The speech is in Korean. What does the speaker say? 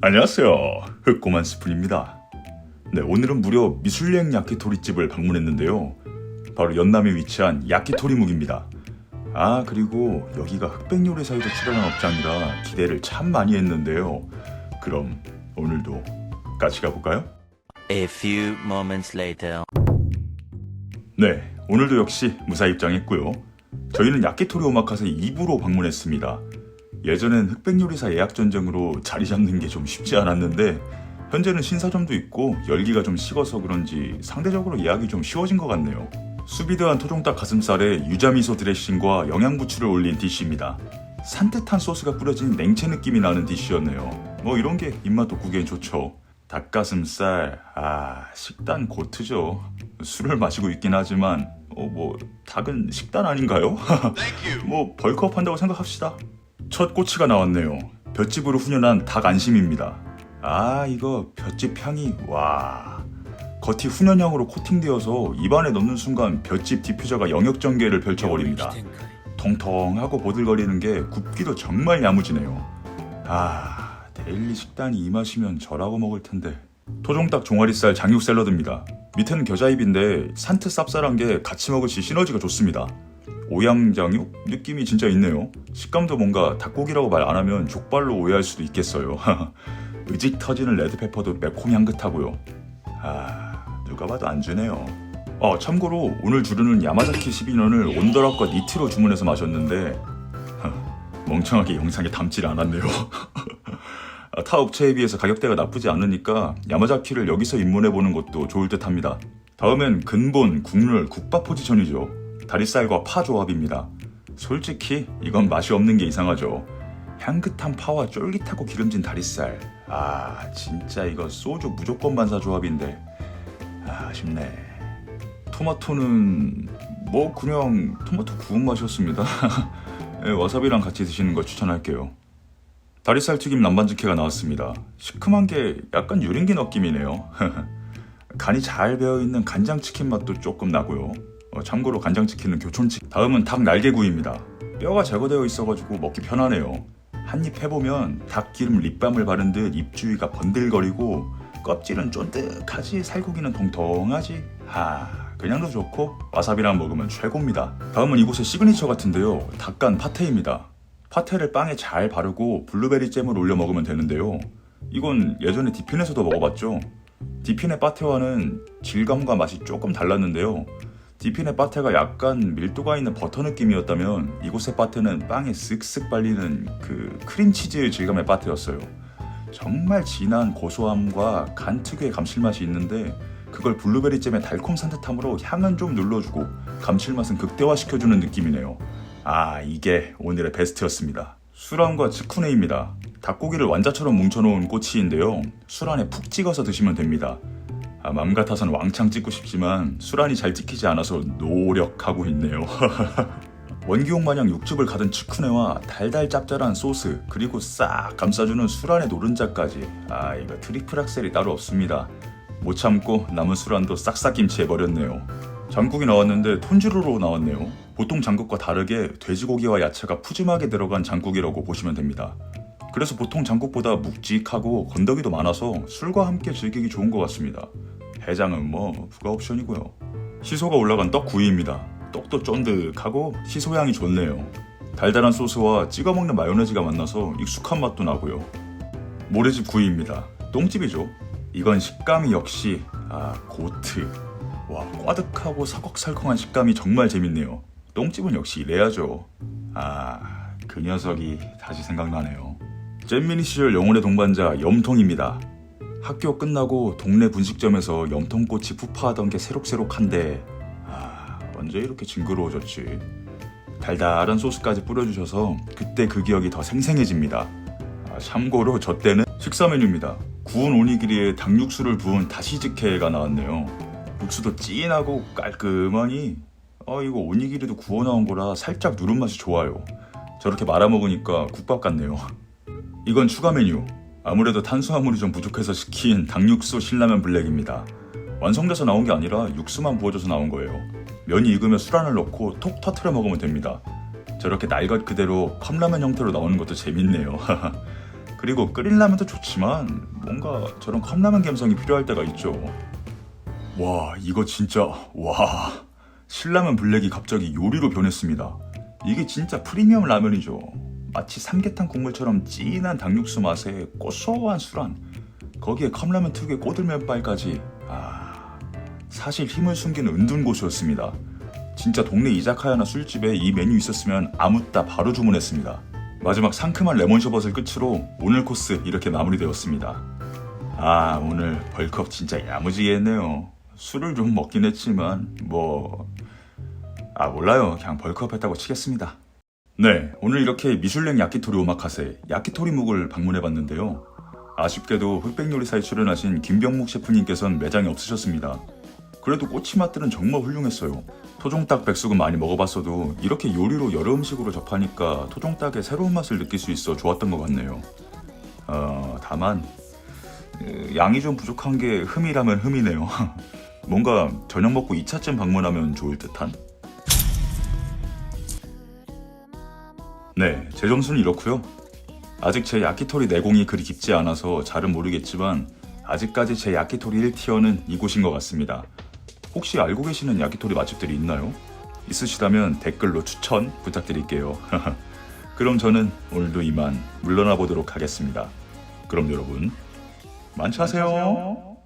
안녕하세요. 흑고만 스푼입니다. 네, 오늘은 무려 미술여행 야키토리집을 방문했는데요. 바로 연남에 위치한 야키토리 묵입니다. 아, 그리고 여기가 흑백 요리사에도 출연한 업장이라 기대를 참 많이 했는데요. 그럼 오늘도 같이 가볼까요? A few moments later. 네, 오늘도 역시 무사 입장했고요. 저희는 야키토리 오마카세 2부로 방문했습니다. 예전엔 흑백 요리사 예약 전쟁으로 자리 잡는 게 좀 쉽지 않았는데 현재는 신사점도 있고 열기가 좀 식어서 그런지 상대적으로 예약이 좀 쉬워진 것 같네요. 수비드한 토종닭 가슴살에 유자미소 드레싱과 영양부추를 올린 디쉬입니다. 산뜻한 소스가 뿌려진 냉채 느낌이 나는 디쉬였네요. 뭐 이런 게 입맛 돋구기엔 좋죠. 닭가슴살, 아 식단 고트죠. 술을 마시고 있긴 하지만 어 뭐 닭은 식단 아닌가요? 뭐 벌크업 한다고 생각합시다. 첫 꼬치가 나왔네요. 볏짚으로 훈연한 닭 안심입니다. 아 이거 볏짚 향이 와 겉이 훈연향으로 코팅되어서 입안에 넣는 순간 볏짚 디퓨저가 영역 전개를 펼쳐버립니다. 통통하고 보들거리는 게 굽기도 정말 야무지네요. 아 데일리 식단이 이 맛이면 저라고 먹을 텐데. 토종닭 종아리살 장육 샐러드입니다. 밑에는 겨자잎인데 산트 쌉쌀한 게 같이 먹을 시 시너지가 좋습니다. 오양장육 느낌이 진짜 있네요. 식감도 뭔가 닭고기라고 말 안 하면 족발로 오해할 수도 있겠어요. 의직 터지는 레드페퍼도 매콤 향긋하고요. 아 누가 봐도 안 주네요. 어 참고로 오늘 주류는 야마자키 12년을 온더락과 니트로 주문해서 마셨는데 멍청하게 영상에 담질 않았네요. 아, 타 업체에 비해서 가격대가 나쁘지 않으니까 야마자키를 여기서 입문해 보는 것도 좋을 듯 합니다. 다음엔 근본, 국룰, 국밥 포지션이죠. 다리살과 파 조합입니다. 솔직히 이건 맛이 없는 게 이상하죠. 향긋한 파와 쫄깃하고 기름진 다리살. 아 진짜 이거 소주 무조건 반사 조합인데 아, 아쉽네. 토마토는 뭐 그냥 토마토 구운 맛이었습니다. 예, 와사비랑 같이 드시는 거 추천할게요. 다리살 튀김 남반죽회가 나왔습니다. 시큼한 게 약간 유린기 느낌이네요. 간이 잘 배어 있는 간장 치킨 맛도 조금 나고요. 어, 참고로 간장치킨은 교촌치킨. 다음은 닭 날개구이입니다. 뼈가 제거되어 있어가지고 먹기 편하네요. 한 입 해보면 닭기름 립밤을 바른 듯 입주위가 번들거리고 껍질은 쫀득하지 살코기는 통통하지. 아 그냥도 좋고 와사비랑 먹으면 최고입니다. 다음은 이곳의 시그니처 같은데요. 닭간 파테입니다. 파테를 빵에 잘 바르고 블루베리 잼을 올려 먹으면 되는데요. 이건 예전에 디핀에서도 먹어봤죠. 디핀의 파테와는 질감과 맛이 조금 달랐는데요. 디핀의 파테가 약간 밀도가 있는 버터 느낌이었다면 이곳의 파테는 빵에 쓱쓱 발리는 그 크림치즈 질감의 파테였어요. 정말 진한 고소함과 간 특유의 감칠맛이 있는데 그걸 블루베리 잼의 달콤 산뜻함으로 향은 좀 눌러주고 감칠맛은 극대화시켜주는 느낌이네요. 아 이게 오늘의 베스트였습니다. 술안과 츠쿠네입니다. 닭고기를 완자처럼 뭉쳐놓은 꼬치인데요. 술 안에 푹 찍어서 드시면 됩니다. 아, 맘 같아선 왕창 찍고 싶지만 술안이 잘 찍히지 않아서 노력하고 있네요. 원기용 마냥 육즙을 가든 츠쿠네와 달달 짭짤한 소스 그리고 싹 감싸주는 술안의 노른자까지 아 이거 트리플 악셀이 따로 없습니다. 못 참고 남은 술안도 싹싹 김치해버렸네요. 장국이 나왔는데 톤주루로 나왔네요. 보통 장국과 다르게 돼지고기와 야채가 푸짐하게 들어간 장국이라고 보시면 됩니다. 그래서 보통 장국보다 묵직하고 건더기도 많아서 술과 함께 즐기기 좋은 것 같습니다. 해장은 뭐 부가 옵션이고요. 시소가 올라간 떡 구이입니다. 떡도 쫀득하고 시소 향이 좋네요. 달달한 소스와 찍어 먹는 마요네즈가 만나서 익숙한 맛도 나고요. 모래집 구이입니다. 똥집이죠. 이건 식감이 역시 아 고트. 와 꽈득하고 사걱살컹한 식감이 정말 재밌네요. 똥집은 역시 이래야죠. 아 그 녀석이 다시 생각나네요. 잼미니 시절 영혼의 동반자 염통입니다. 학교 끝나고 동네 분식점에서 염통꽃이 푸파하던 게 새록새록한데 아 언제 이렇게 징그러워졌지? 달달한 소스까지 뿌려주셔서 그때 그 기억이 더 생생해집니다. 아, 참고로 저 때는 식사 메뉴입니다. 구운 오니기리에 닭육수를 부은 다시즈케가 나왔네요. 육수도 진하고 깔끔하니 아 이거 오니기리도 구워 나온 거라 살짝 누른 맛이 좋아요. 저렇게 말아 먹으니까 국밥 같네요 이건 추가 메뉴. 아무래도 탄수화물이 좀 부족해서 시킨 닭육수 신라면 블랙입니다. 완성돼서 나온 게 아니라 육수만 부어져서 나온 거예요. 면이 익으면 술안을 넣고 톡 터트려 먹으면 됩니다. 저렇게 날것 그대로 컵라면 형태로 나오는 것도 재밌네요. 그리고 끓인 라면도 좋지만 뭔가 저런 컵라면 감성이 필요할 때가 있죠. 와 이거 진짜 와 신라면 블랙이 갑자기 요리로 변했습니다. 이게 진짜 프리미엄 라면이죠. 마치 삼계탕 국물처럼 진한 닭육수 맛에 고소한 술안 거기에 컵라면 특유의 꼬들면발까지 아 사실 힘을 숨기는 은둔 곳이었습니다. 진짜 동네 이자카야나 술집에 이 메뉴 있었으면 아무따 바로 주문했습니다. 마지막 상큼한 레몬 셔벗을 끝으로 오늘 코스 이렇게 마무리되었습니다. 아 오늘 벌컵 진짜 야무지게 했네요. 술을 좀 먹긴 했지만 뭐... 아 몰라요 그냥 벌크업 했다고 치겠습니다. 네 오늘 이렇게 미슐랭 야키토리 오마카세 야키토리묵을 방문해봤는데요. 아쉽게도 흑백요리사에 출연하신 김병묵 셰프님께서는 매장에 없으셨습니다. 그래도 꼬치 맛들은 정말 훌륭했어요. 토종닭 백숙은 많이 먹어봤어도 이렇게 요리로 여러 음식으로 접하니까 토종닭의 새로운 맛을 느낄 수 있어 좋았던 것 같네요. 어, 다만 그, 양이 좀 부족한 게 흠이라면 흠이네요. 뭔가 저녁 먹고 2차쯤 방문하면 좋을 듯한? 제 점수는 이렇고요. 아직 제 야키토리 내공이 그리 깊지 않아서 잘은 모르겠지만 아직까지 제 야키토리 1티어는 이곳인 것 같습니다. 혹시 알고 계시는 야키토리 맛집들이 있나요? 있으시다면 댓글로 추천 부탁드릴게요. 그럼 저는 오늘도 이만 물러나 보도록 하겠습니다. 그럼 여러분 만차세요.